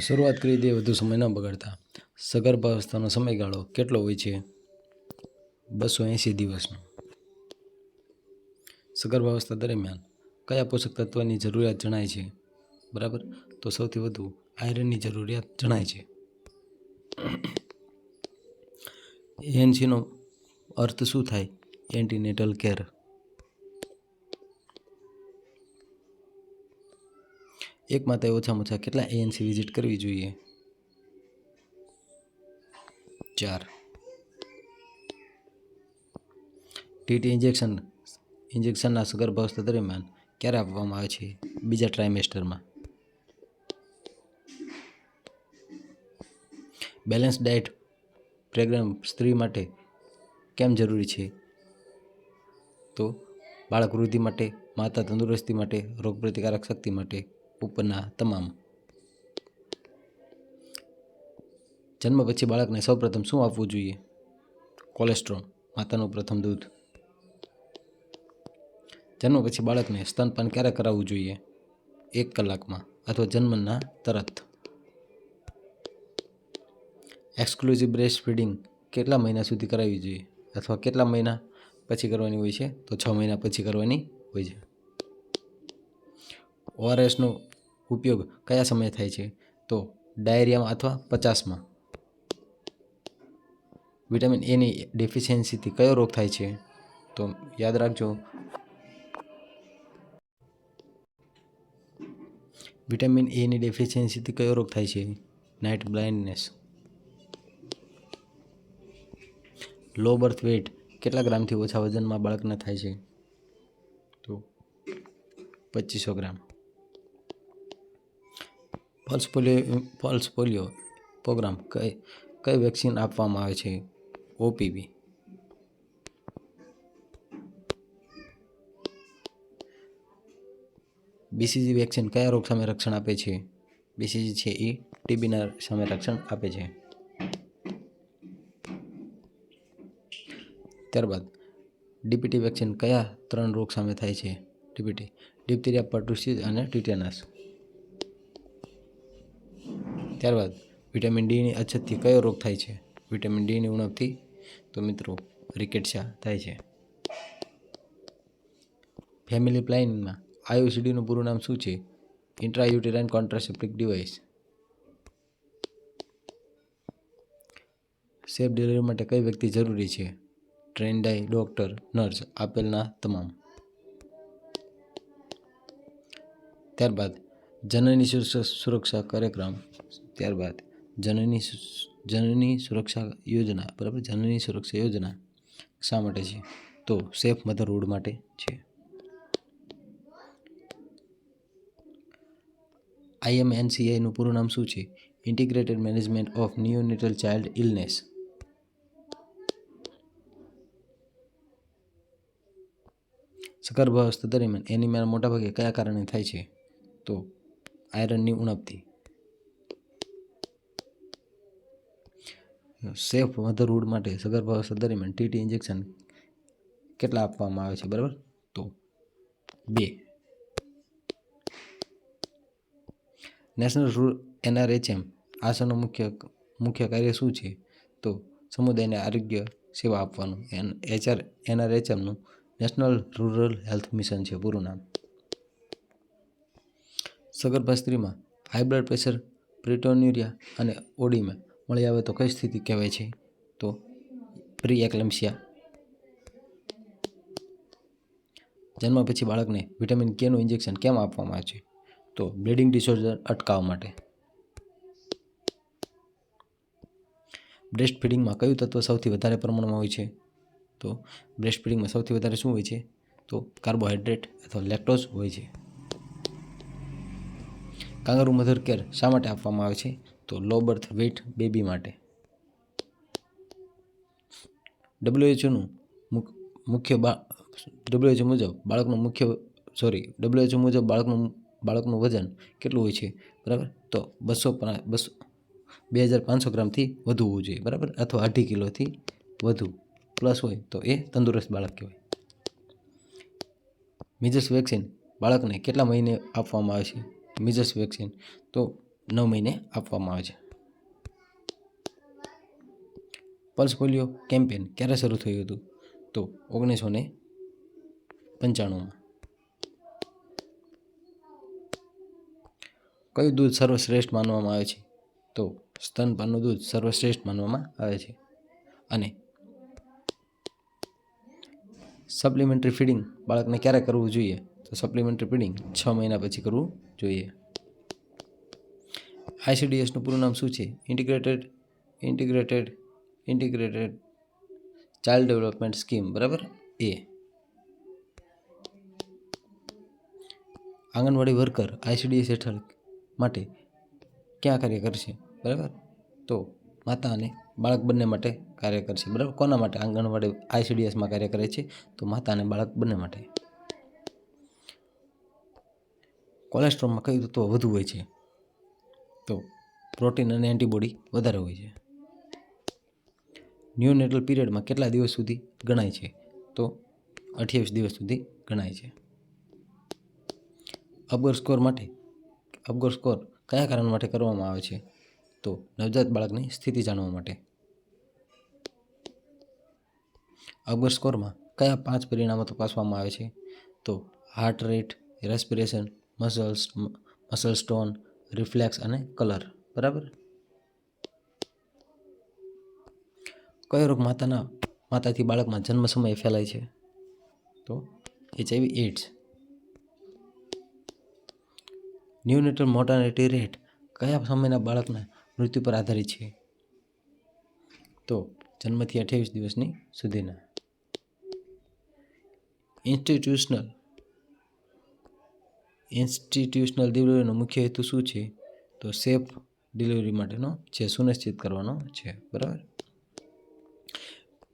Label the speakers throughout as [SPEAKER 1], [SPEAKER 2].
[SPEAKER 1] શરૂઆત કરી દે, વધુ સમય ન બગાડતા. સગર્ભાવસ્થાનો સમયગાળો કેટલો હોય છે? બસો એંસી દિવસનો. સગર્ભાવસ્થા દરમિયાન કયા પોષક તત્વની જરૂરિયાત જણાય છે? બરાબર? તો સૌથી વધુ આયરનની જરૂરિયાત જણાય છે. એનસીનો અર્થ શું થાય? Antenatal care. એક માતાએ ઓછામાં ઓછા કેટલા એએનસી વિઝિટ કરવી જોઈએ? ચાર. ટીટી ઇન્જેક્શન ઇન્જેક્શનના સગર્ભાવસ્થા દરમિયાન ક્યારે આપવામાં આવે છે? બીજા ટ્રાઇમેસ્ટરમાં બેલેન્સ ડાયટ પ્રેગ્નન્ટ સ્ત્રી માટે કેમ જરૂરી છે? તો બાળક વૃદ્ધિ માટે, માતા તંદુરસ્તી માટે, રોગપ્રતિકારક શક્તિ માટે. ઉપરના તમામ. જન્મ પછી બાળકને સૌપ્રથમ શું આપવું જોઈએ? કોલેસ્ટ્રોલ, માતાનું પ્રથમ દૂધ. જન્મ પછી બાળકને સ્તનપાન ક્યારે કરાવવું જોઈએ? એક કલાકમાં અથવા જન્મના તરત. એક્સક્લુઝિવ બ્રેસ્ટ ફીડિંગ કેટલા મહિના સુધી કરાવવી જોઈએ? અથવા કેટલા મહિના પછી કરવાની હોય છે? તો છ મહિના પછી કરવાની હોય છે. ઓઆરએસનો ઉપયોગ કયા સમયે થાય છે? તો ડાયરિયામાં અથવા પચાસમાં. વિટામિન એની ડેફિશિયન્સીથી કયો રોગ થાય છે? તો યાદ રાખજો. વિટામિન એની ડેફિશિયન્સીથી કયો રોગ થાય છે? Night blindness low birth weight કેટલા ગ્રામથી ઓછા વજનમાં બાળકને થાય છે? તો પચીસો gram. Pulse polio pulse polio programme કઈ કઈ વેક્સિન આપવામાં આવે છે? ઓપીવી. બીસીજી વેક્સિન કયા રોગ સામે રક્ષણ આપે છે? બીસીજી છે એ ટીબીના સામે રક્ષણ આપે છે. ત્યારબાદ, ડીપીટી વેક્સિન કયા ત્રણ રોગ સામે થાય છે? ડીપીટી, ડિપ્થેરિયા, પર્ટુસિસ અને ટીટેનસ. ત્યારબાદ વિટામિન ડીની અછતથી કયો રોગ થાય છે? વિટામિન ડીની ઉણપથી? તો મિત્રો રિકેટશા થાય છે? ફેમિલી પ્લાનિંગમાં આયુસીડીનું પૂરું નામ શું છે? Intrauterine contraceptive device safe delivery માટે કઈ વ્યક્તિ જરૂરી છે? ટ્રેન્ડાઈ ડૉક્ટર નર્સ આપેલના તમામ. ત્યારબાદ જનની સુરક્ષા કાર્યક્રમ. ત્યારબાદ જનની જનની સુરક્ષા યોજના, બરાબર? જનની સુરક્ષા યોજના શા માટે છે? તો સેફ મધરહુડ માટે છે. આઈએમએનસીઆઈનું પૂરું નામ શું છે? Integrated management of neonatal child illness. સગર્ભાવસ્થા દરમિયાન એનિમિયા મોટાભાગે કયા કારણે થાય છે? તો આયરનની ઉણપથી. સેફ મધરહુડ માટે સગર્ભાવસ્થા દરમિયાન ટીટી ઇન્જેક્શન કેટલા આપવામાં આવે છે, બરાબર? તો બે. નેશનલ રૂરલ એનઆરએચએમ આશાનું મુખ્ય મુખ્ય કાર્ય શું છે? તો સમુદાયને આરોગ્ય સેવા આપવાનું. એન, એચઆર, એનઆરએચએમનું નેશનલ રૂરલ હેલ્થ મિશન છે, પૂરું નામ. સગર્ભા સ્ત્રીમાં હાઈ બ્લડ પ્રેશર પ્રિટોન્યુરિયા અને ઓડીમાં મળી આવે તો કઈ સ્થિતિ કહેવાય છે? તો પ્રી એકલેમ્સિયા. જન્મ પછી બાળકને વિટામિન કેનું ઇન્જેક્શન કેમ આપવામાં આવે છે? તો બ્લીડિંગ ડિસઓર્ડર અટકાવવા માટે. બ્રેસ્ટ ફીડિંગમાં કયું તત્વ સૌથી વધારે પ્રમાણમાં હોય છે? તો બ્રેસ્ટ ફીડિંગમાં સૌથી વધારે શું હોય છે? તો કાર્બોહાઈડ્રેટ અથવા લેક્ટોઝ હોય છે. કાંગારૂ મધર કેર શા માટે આપવામાં આવે છે? તો લો બર્થ વેઇટ બેબી માટે. ડબ્લ્યુએચઓનું મુખ્ય બા ડબ્લ્યુએચઓ મુજબ બાળકનું મુખ્ય સોરી ડબ્લ્યુએચઓ મુજબ બાળકનું બાળકનું વજન કેટલું હોય છે? બરાબર? તો બસો બસો, બે હજાર પાંચસો ગ્રામથી વધુ હોવું જોઈએ, બરાબર? અથવા અઢી કિલોથી વધુ. પ્લસ હોય તો એ તંદુરસ્ત બાળક કહેવાય. મિઝસ વેક્સિન બાળકને કેટલા મહિને આપવામાં આવે છે? Measles vaccine. તો નવ મહિને આપવામાં આવે છે. પલ્સ પોલિયો કેમ્પેન ક્યારે શરૂ થયું હતું? તો ઓગણીસો ને પંચાણુંમાં. કયું દૂધ સર્વશ્રેષ્ઠ માનવામાં આવે છે? તો સ્તનપાનનું દૂધ સર્વશ્રેષ્ઠ માનવામાં આવે છે. અને સપ્લિમેન્ટરી ફીડિંગ બાળકને ક્યારે કરવું જોઈએ? તો સપ્લિમેન્ટરી ફીડિંગ છ મહિના પછી કરવું જોઈએ. આઈસીડીએસનું પૂરું નામ શું છે? Integrated integrated integrated child development scheme બરાબર? એ આંગણવાડી વર્કર આઈસીડીએસ હેઠળ માટે ક્યાં કાર્ય કરશે? બરાબર? તો માતા અને બાળક બંને માટે કાર્ય કરશે, બરાબર? કોના માટે? આંગણવાડી આઈસીડીએસમાં કાર્ય કરે છે, તો માતા અને બાળક બંને માટે. કોલેસ્ટ્રોલમાં કયું તત્વ વધુ હોય છે? તો પ્રોટીન અને એન્ટીબોડી વધારે હોય છે. ન્યૂનેટલ પીરિયડમાં કેટલા દિવસ સુધી ગણાય છે? તો અઠ્યાવીસ દિવસ સુધી ગણાય છે. અપગર સ્કોર માટે, અપગર સ્કોર કયા કારણ માટે કરવામાં આવે છે? તો નવજાત બાળકની સ્થિતિ જાણવા માટે. અપગર સ્કોરમાં કયા પાંચ પરિણામો તપાસવામાં આવે છે? તો heart rate respiration muscles muscle tone reflex અને કલર. બરાબર? કયો રોગ માતાના, માતાથી બાળકમાં જન્મ સમયે ફેલાય છે? તો HIV AIDS neonatal mortality rate કયા સમયના બાળકના મૃત્યુ પર આધારિત છે? તો જન્મથી અઠ્યાવીસ દિવસની સુધીના. ઇન્સ્ટિટ્યુશનલ ઇન્સ્ટિટ્યુશનલ ડિલિવરીનો મુખ્ય હેતુ શું છે? તો સેફ ડિલિવરી માટેનો છે સુનિશ્ચિત કરવાનો છે, બરાબર?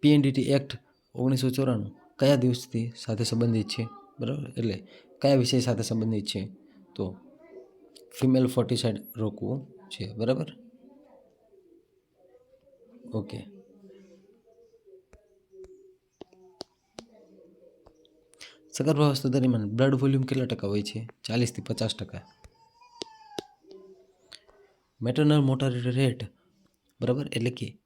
[SPEAKER 1] પીએનડીટી એક્ટ ઓગણીસો ચોરાણું કયા દિવસથી સાથે સંબંધિત છે, બરાબર? એટલે કયા વિષય સાથે સંબંધિત છે? તો ફિમેલ ફોર્ટિસાઇડ રોકવું છે, બરાબર? ઓકે. સગર્ભાવસ્થા દરમિયાન બ્લડ વોલ્યુમ કેટલા ટકા હોય છે? ચાલીસથી પચાસ ટકા. મેટર્નલ મોર્ટાલિટી રેટ બરાબર એટલે કે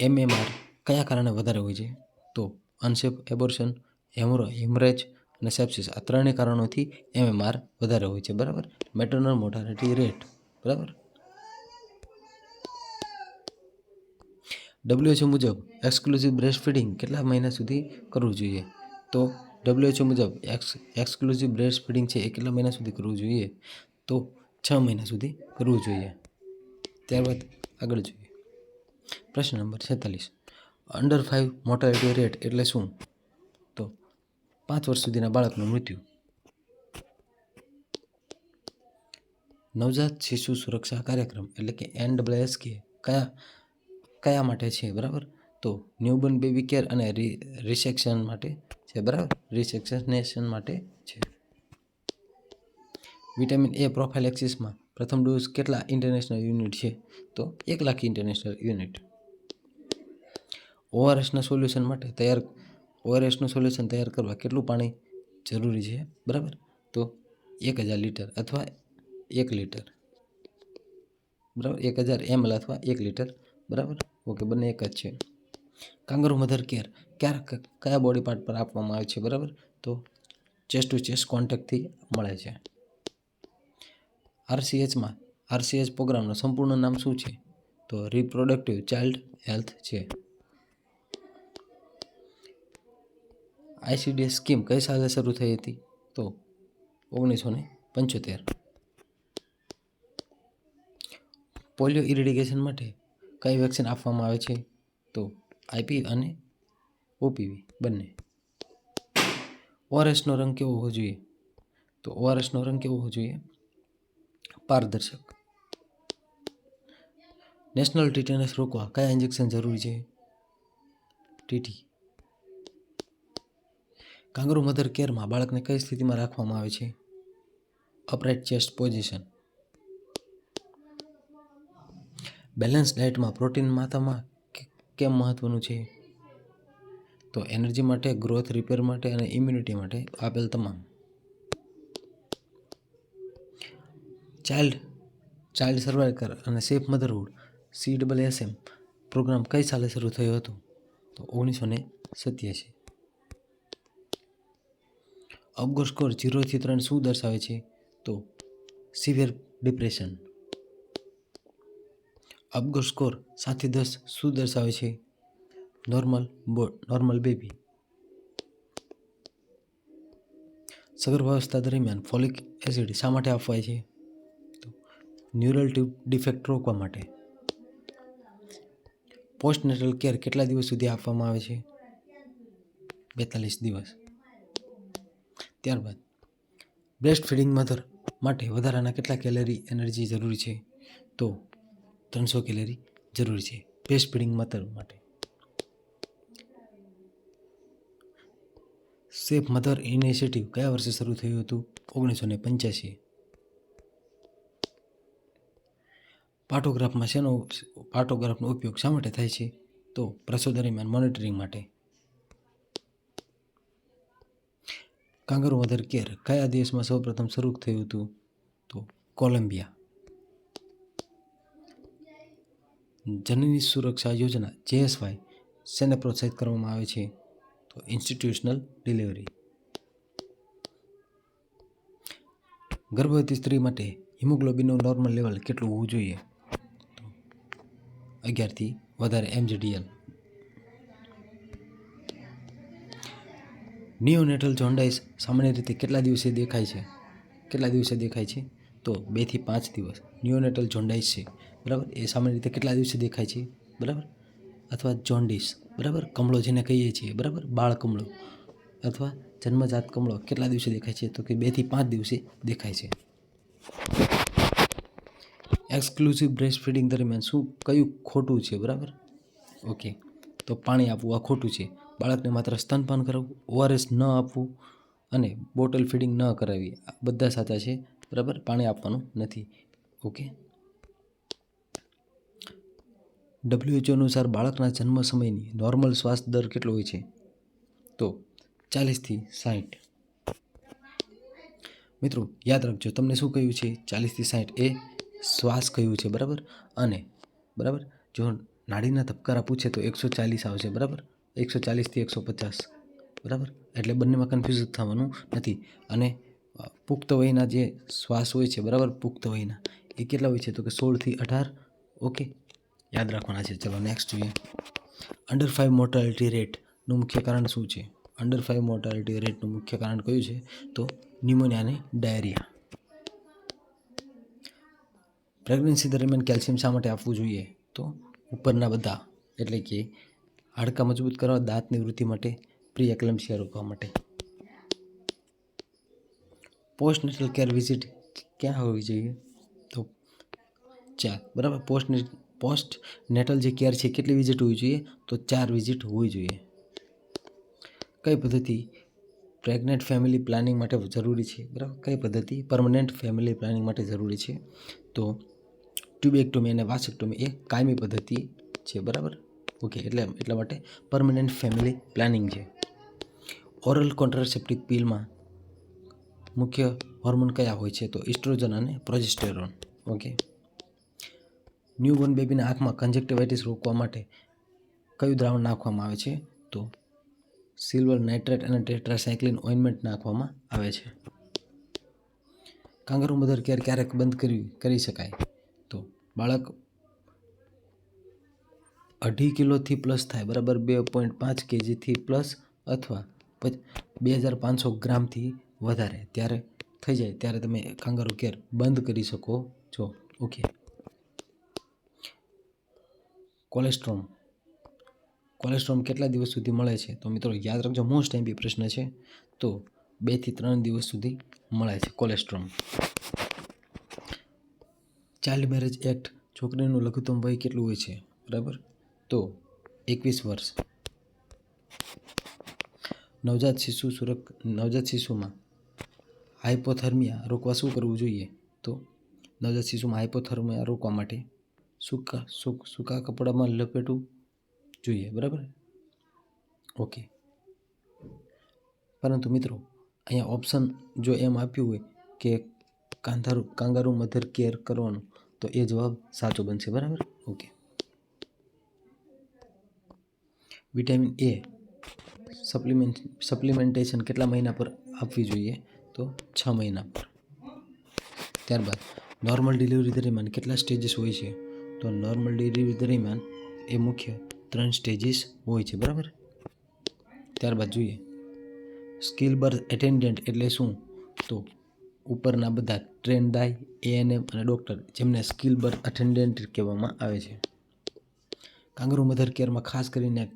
[SPEAKER 1] એમએમઆર કયા કારણે વધારે હોય છે? તો અનસેફ એબોર્શન હેમરો હેમરેજ અને સેપ્સિસ આ ત્રણેય કારણોથી એમએમઆર વધારે હોય છે. બરાબર? મેટર્નલ મોર્ટાલિટી રેટ બરાબર? ડબ્લ્યુએચઓ મુજબ એક્સક્લુઝિવ બ્રેસ્ટ ફીડિંગ કેટલા મહિના સુધી કરવું જોઈએ? તો ડબ્લ્યુએચઓ મુજબ એક્સ એક્સક્લુઝિવ બ્રેસ્ટ ફીડિંગ છે એ કેટલા મહિના સુધી કરવું જોઈએ? તો છ મહિના સુધી કરવું જોઈએ. ત્યારબાદ આગળ જોઈએ. પ્રશ્ન નંબર છેતાલીસ. અંડર ફાઇવ મોર્ટાલિટી રેટ એટલે શું? તો પાંચ વર્ષ સુધીના બાળકનું મૃત્યુ. નવજાત શિશુ સુરક્ષા કાર્યક્રમ એટલે કે એન ડબલ્યુ કે કયા કયા માટે છે, બરાબર? તો ન્યૂબોર્ન બેબી કેર અને રિસેક્શન માટે છે, બરાબર? રિસેક્સનેશન માટે છે. વિટામિન એ પ્રોફાઇલ એક્સિસમાં પ્રથમ ડોઝ કેટલા ઇન્ટરનેશનલ યુનિટ છે? તો એક લાખ ઇન્ટરનેશનલ યુનિટ ઓઆરએસના સોલ્યુશન માટે તૈયાર ઓઆરએસનું સોલ્યુશન તૈયાર કરવા કેટલું પાણી જરૂરી છે, બરાબર? તો એક હજાર લીટર અથવા એક લીટર. બરાબર? એક હજાર એમએલ અથવા એક લીટર. બરાબર? ઓકે, બંને એક જ છે. કાંગારૂ મધર કેર ક્યારે કયા બોડી પાર્ટ પર આપવામાં આવે છે, બરાબર? તો ચેસ્ટ ટુ ચેસ્ટ કોન્ટેક્ટથી મળે છે. આરસીએચમાં આરસીએચ પ્રોગ્રામનું સંપૂર્ણ નામ શું છે? તો રિપ્રોડક્ટિવ ચાઇલ્ડ હેલ્થ છે. આઈસીડીએસ સ્કીમ કઈ સાલે શરૂ થઈ હતી? તો ઓગણીસો ને પંચોતેર. પોલિયો ઇરિડિકેશન માટે કઈ વેક્સિન આપવામાં આવે છે? તો આઈપી અને ઓપીવી, બંને. ઓઆરએસનો રંગ કેવો હોવો જોઈએ? તો ઓઆરએસનો રંગ કેવો હોવો જોઈએ? પારદર્શક. નેશનલ ટીટેનસ રોકવા કયા ઇન્જેક્શન જરૂરી છે? ટીટી. કાંગરૂ મધર કેરમાં બાળકને કઈ સ્થિતિમાં રાખવામાં આવે છે? Upright chest position. બેલેન્સ ડાયટમાં પ્રોટીન માતામાં કેમ મહત્વનું છે? તો એનર્જી માટે, ગ્રોથ રિપેર માટે અને ઇમ્યુનિટી માટે આપેલ તમામ. ચાઇલ્ડ ચાઇલ્ડ સર્વાઇકર અને safe motherhood, C double S M programme કઈ સાલે શરૂ થયો હતો? તો ઓગણીસો ને સત્યાસી. અબગો સ્કોર જીરોથી ત્રણ શું દર્શાવે છે? તો સિવિયર ડિપ્રેશન. અબગો સ્કોર સાતથી દસ શું દર્શાવે છે? નોર્મલ બો નોર્મલ બેબી સગર્ભાવસ્થા દરમિયાન ફોલિક એસિડ શા માટે આપવાય છે? ન્યુરલ ટ્યુબ ડિફેક્ટ રોકવા માટે. પોસ્ટનેટલ કેર કેટલા દિવસ સુધી આપવામાં આવે છે? બેતાલીસ દિવસ. ત્યારબાદ બ્રેસ્ટ ફીડિંગ મધર માટે વધારાના કેટલા કેલરી એનર્જી જરૂરી છે? તો ત્રણસો કેલરી જરૂરી છે. બ્રેસ્ટ ફીડિંગ મધર માટે. સેફ મધર ઇનિશિયેટિવ કયા વર્ષે શરૂ થયું હતું? ઓગણીસો ને પંચ્યાસી પાટોગ્રાફમાં શેનો પાટોગ્રાફનો ઉપયોગ શા માટે થાય છે? તો પ્રસવ દરમિયાન મોનિટરિંગ માટે. કાંગારૂ મધર કેર કયા દેશમાં સૌપ્રથમ શરૂ થયું હતું? તો કોલંબિયા. જનની સુરક્ષા યોજના જેએસવાય શેને પ્રોત્સાહિત કરવામાં આવે છે. તો ઇન્સ્ટિટ્યુશનલ ડિલિવરી ગર્ભવતી સ્ત્રી માટે હિમોગ્લોબિનનું નોર્મલ લેવલ કેટલું હોવું જોઈએ? અગિયારથી વધારે એમજીડીએલ નિયોનેટલ જોન્ડાઇસ સામાન્ય રીતે કેટલા દિવસે દેખાય છે? કેટલા દિવસે દેખાય છે? તો બેથી પાંચ દિવસ. નિયોનેટલ જોન્ડાઇસ છે. બરાબર? એ સામાન્ય રીતે કેટલા દિવસે દેખાય છે? બરાબર? અથવા જોન્ડિસ બરાબર? કમળો જેને કહીએ છીએ, બરાબર? બાળ કમળો અથવા જન્મજાત કમળો કેટલા દિવસે દેખાય છે? તો કે બેથી પાંચ દિવસે દેખાય છે. એક્સક્લુઝિવ બ્રેસ્ટ ફીડિંગ દરમિયાન શું કયું ખોટું છે, બરાબર? ઓકે તો પાણી આપવું, આ ખોટું છે. બાળકને માત્ર સ્તનપાન કરાવવું, ઓઆરએસ ન આપવું અને બોટલ ફીડિંગ ન કરાવવી, આ બધા સાચા છે, બરાબર? પાણી આપવાનું નથી. ઓકે ડબ્લ્યુએચઓ અનુસાર બાળકના જન્મ સમયની નોર્મલ શ્વાસ દર કેટલો હોય છે? તો ચાલીસથી સાઠ મિત્રો, યાદ રાખજો, તમને શું કહ્યું છે? ચાલીસથી સાઠ એ શ્વાસ કહ્યું છે, બરાબર? અને, બરાબર? જો નાડીના ધબકારા પૂછે તો એકસો ચાલીસ આવશે, બરાબર? એકસો ચાલીસથી એકસો પચાસ, બરાબર? એટલે બંનેમાં કન્ફ્યુઝ થવાનું નથી. અને પુખ્ત વયના જે શ્વાસ હોય છે, બરાબર? પુખ્ત વયના. એ કેટલા હોય છે? તો કે સોળથી અઢાર, ઓકે? યાદ રાખવાના છે. ચલો નેક્સ્ટ જોઈએ. અંડર ફાઇવ મોર્ટાલિટી રેટનું મુખ્ય કારણ શું છે? અંડર ફાઇવ મોર્ટાલિટી રેટનું મુખ્ય કારણ કયું છે? તો ન્યુમોનિયા અને ડાયરિયા પ્રેગ્નન્સી દરમિયાન કેલ્શિયમ શા માટે આપવું જોઈએ? તો ઉપરના બધા, એટલે કે હાડકાં મજબૂત કરવા, દાંતની વૃદ્ધિ માટે પ્રી એક્લેમ્સિયા રોકવા માટે. પોસ્ટ નેટલ કેર વિઝિટ ક્યાં હોવી જોઈએ? તો ચાર, બરાબર? પોસ્ટ પોસ્ટ નેટલ જે કેર છે, કેટલી વિઝિટ હોવી જોઈએ? તો ચાર વિઝિટ હોવી જોઈએ. કઈ પદ્ધતિ? પ્રેગ્નેન્ટ ફેમિલી પ્લાનિંગ માટે જરૂરી છે, બરાબર? કઈ પદ્ધતિ? પરમનન્ટ ફેમિલી પ્લાનિંગ માટે જરૂરી છે. તો ટ્યુબેક્ટોમી અને વાસેક્ટોમી એ કાયમી પદ્ધતિ છે, બરાબર? ઓકે, એટલે એટલા માટે પરમનન્ટ ફેમિલી પ્લાનિંગ છે. ઓરલ કોન્ટ્રાસેપ્ટિક પિલમાં મુખ્ય હોર્મોન કયા હોય છે? તો ઇસ્ટ્રોજન અને પ્રોજેસ્ટેરોન ઓકે. ન્યૂબોર્ન બેબીના આંખમાં કન્જક્ટિવાઇટિસ રોકવા માટે કયું દ્રાવણ નાખવામાં આવે છે? તો સિલ્વર નાઇટ્રેટ અને ટેટ્રાસાયક્લિન ઓઇન્ટમેન્ટ નાખવામાં આવે છે. કાંગારૂ મધર કેર ક્યારેક બંધ કરી કરી શકાય. તો બાળક અઢી કિલોથી પ્લસ થાય, બરાબર બે પોઈન્ટ પાંચ કેજીથી પ્લસ અથવા બે હજાર પાંચસો ગ્રામથી વધારે. ત્યારે થઈ જાય, ત્યારે તમે કાંગારૂ કેર બંધ કરી શકો છો. ઓકે કોલેસ્ટ્રોમ. કોલેસ્ટ્રોમ કેટલા દિવસ સુધી મળે છે? તો મિત્રો યાદ રાખજો મોસ્ટ ટાઈમ પ્રશ્ન છે. તો બેથી ત્રણ દિવસ સુધી મળે છે કોલેસ્ટ્રોમ. ચાઇલ્ડ મેરેજ એક્ટ છોકરીનું લઘુત્તમ વય કેટલું હોય છે? બરાબર? તો એકવીસ વર્ષ. નવજાત શિશુ સુરક, નવજાત શિશુમાં હાઇપોથર્મિયા રોકવા શું કરવું જોઈએ? તો નવજાત શિશુમાં હાઇપોથર્મિયા રોકવા માટે સૂકા, સૂક- સૂકા કપડામાં લપેટવું જોઈએ, બરાબર? ઓકે. પરંતુ મિત્રો, અહીંયા ઓપ્શન જો એમ આપ્યું હોય કે કાંધારું, કાંગારું મધર કેર કરવાનું, તો એ જવાબ સાચો બનશે, બરાબર? Okay. Vitamin A supplement supplementation કેટલા મહિના પર આપવી જોઈએ? તો છ મહિના પર. ત્યારબાદ નોર્મલ ડિલિવરી દરમિયાન કેટલા સ્ટેજીસ હોય છે? તો નોર્મલ ડિલિવરી દરમિયાન એ મુખ્ય ત્રણ સ્ટેજીસ હોય છે, બરાબર? ત્યારબાદ જોઈએ. સ્કિલ બર્થ એટેન્ડન્ટ એટલે શું? તો ઉપરના બધા ટ્રેન દાય એએનએમ અને ડૉક્ટર જેમને સ્કિલ બર્થ અટેન્ડન્ટ કહેવામાં આવે છે. કાંગરૂ મધર કેરમાં ખાસ કરીને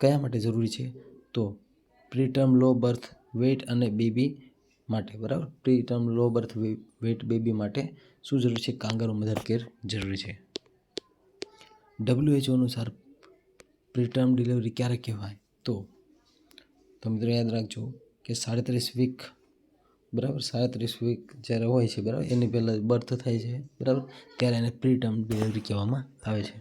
[SPEAKER 1] કયા માટે જરૂરી છે? તો પ્રીટર્મ લો બર્થ વેટ અને બેબી માટે, બરાબર? Preterm low birth weight baby માટે શું જરૂરી છે? કાંગારો મધર કેર જરૂરી છે. ડબ્લ્યુએચઓ અનુસાર પ્રીટર્મ ડિલિવરી ક્યારે કહેવાય? તો તો મિત્રો યાદ રાખજો કે સાડત્રીસ વીક બરાબર? સાડત્રીસ વીક જ્યારે હોય છે, બરાબર? એની પહેલાં બર્થ થાય છે, બરાબર? ત્યારે એને પ્રીટર્મ ડિલિવરી કહેવામાં આવે છે.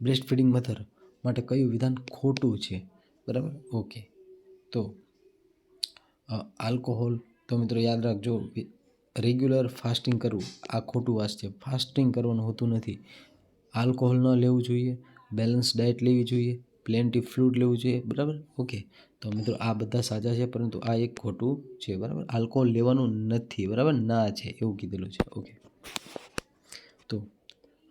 [SPEAKER 1] બ્રેસ્ટ ફીડિંગ મધર માટે કયું વિધાન ખોટું છે? બરાબર? ઓકે તો આલ્કોહોલ તો મિત્રો યાદ રાખજો રેગ્યુલર ફાસ્ટિંગ કરવું, આ ખોટું વાસ છે. ફાસ્ટિંગ કરવાનું હોતું નથી. આલ્કોહોલ ન લેવું જોઈએ, બેલેન્સ ડાયટ લેવી જોઈએ પ્લેન્ટી ફ્રૂટ લેવું જોઈએ, બરાબર? ઓકે. તો મિત્રો, આ બધા સાચા છે, પરંતુ આ એક ખોટું છે, બરાબર? આલ્કોહોલ લેવાનું નથી, બરાબર? ના છે, એવું કીધેલું છે. ઓકે. તો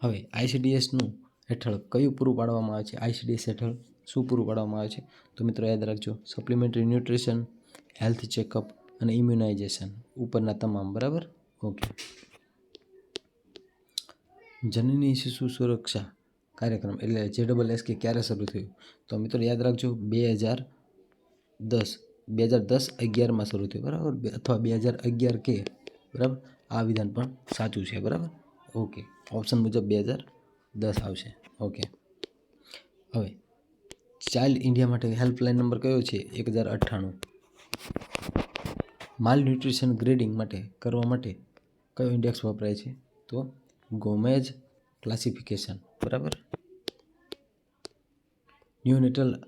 [SPEAKER 1] હવે આઈસીડીએસનું હેઠળ કયું પૂરું પાડવામાં આવે છે? આઈસીડીએસ હેઠળ શું પૂરું પાડવામાં આવે છે? તો મિત્રો, યાદ રાખજો સપ્લિમેન્ટરી ન્યુટ્રિશન હેલ્થ ચેકઅપ અને ઇમ્યુનાઇઝેશન ઉપરના તમામ, બરાબર? ઓકે જનની શિશુ સુરક્ષા કાર્યક્રમ એટલે જે ડબલ એસ કે ક્યારે શરૂ થયું? તો મિત્રો યાદ રાખજો, બે હજાર દસ, બે હજાર દસ અગિયારમાં શરૂ થયું, બરાબર? અથવા બે હજાર અગિયાર કે, બરાબર? આ વિધાન પણ સાચું છે, બરાબર? ઓકે ઓપ્શન મુજબ બે હજાર દસ આવશે. ઓકે હવે ચાઇલ્ડ ઇન્ડિયા માટે હેલ્પલાઇન નંબર કયો છે? એક હજાર અઠ્ઠાણું. માલ ન્યુટ્રિશન ગ્રેડિંગ માટે, કરવા માટે કયો ઇન્ડેક્સ વપરાય છે? તો ગોમેજ ક્લાસિફિકેશન બરાબર? ન્યુનેટલ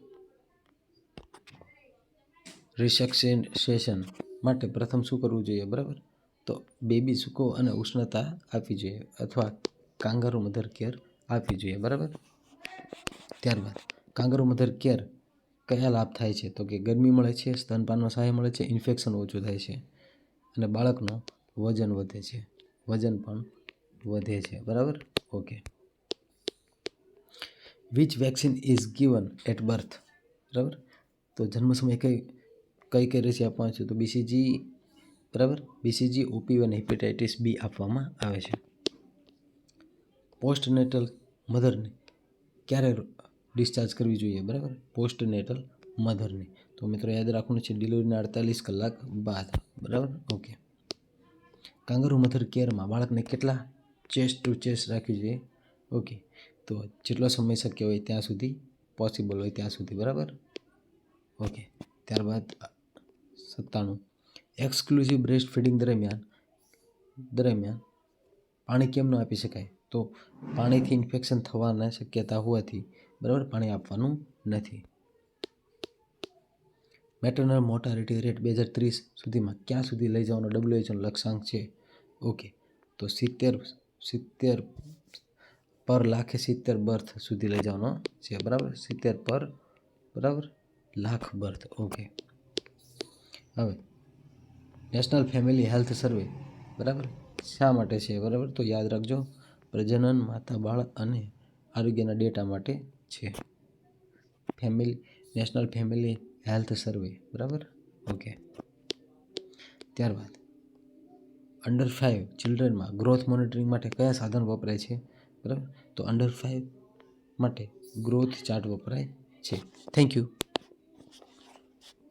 [SPEAKER 1] રિસેક્સેશન માટે પ્રથમ શું કરવું જોઈએ? બરાબર? તો બેબી સૂકો અને ઉષ્ણતા આપવી જોઈએ અથવા કાંગારૂ મધર કેર આપવી જોઈએ. બરાબર? ત્યારબાદ કાંગારૂ મધર કેર કયા લાભ થાય છે? તો કે ગરમી મળે છે, સ્તનપાનમાં સહાય મળે છે, ઇન્ફેક્શન ઓછું થાય છે અને બાળકનું વજન વધે છે. વજન પણ વધે છે. બરાબર? Okay. Which vaccine is given at birth બરાબર? તો જન્મ સમયે કઈ કઈ કઈ રસી આપવામાં છે? તો બીસીજી બરાબર? બીસીજી ઓપી અને હેપેટાઇટિસ બી આપવામાં આવે છે. પોસ્ટનેટલ મધરને ક્યારે ડિસ્ચાર્જ કરવી જોઈએ, બરાબર? પોસ્ટ નેટલ મધરને. તો મિત્રો યાદ રાખવાનું છે, ડિલિવરીના અડતાલીસ કલાક બાદ, બરાબર? ઓકે. કાંગારૂ મધર કેરમાં બાળકને કેટલા ચેસ્ટ ટુ ચેસ્ટ રાખવી જોઈએ? ઓકે. તો જેટલો સમય શક્ય હોય ત્યાં સુધી, પોસિબલ હોય ત્યાં સુધી, બરાબર? ઓકે. ત્યારબાદ, સત્તાણું. એક્સક્લુઝિવ બ્રેસ્ટ ફીડિંગ દરમિયાન દરમિયાન પાણી કેમ ન આપી શકાય? તો પાણીથી ઇન્ફેક્શન થવાના શક્યતા હોવાથી બરાબર પાણી આપવાનું નથી. મેટરનલ મોર્ટાલિટી રેટ બે હજાર ત્રીસ સુધીમાં ક્યાં સુધી લઈ જવાનો ડબ્લ્યુએચઓનો લક્ષ્યાંક છે? ઓકે, તો સિત્તેર સિત્તેર પર લાખે સિત્તેર બર્થ સુધી લઈ જવાનો છે, બરાબર? સિત્તેર પર, બરાબર? Lakh birth, okay. હવે, નેશનલ ફેમિલી હેલ્થ સર્વે, બરાબર? શા માટે છે, બરાબર? તો યાદ રાખજો, પ્રજનન માતા બાળક અને આરોગ્યના ડેટા માટે છે. Family national family health survey બરાબર? ઓકે ત્યારબાદ અંડર ફાઇવ ચિલ્ડ્રનમાં ગ્રોથ મોનિટરિંગ માટે કયા સાધન વપરાય છે? બરાબર? તો અંડર ફાઇવ માટે ગ્રોથ ચાર્ટ વપરાય છે. Thank you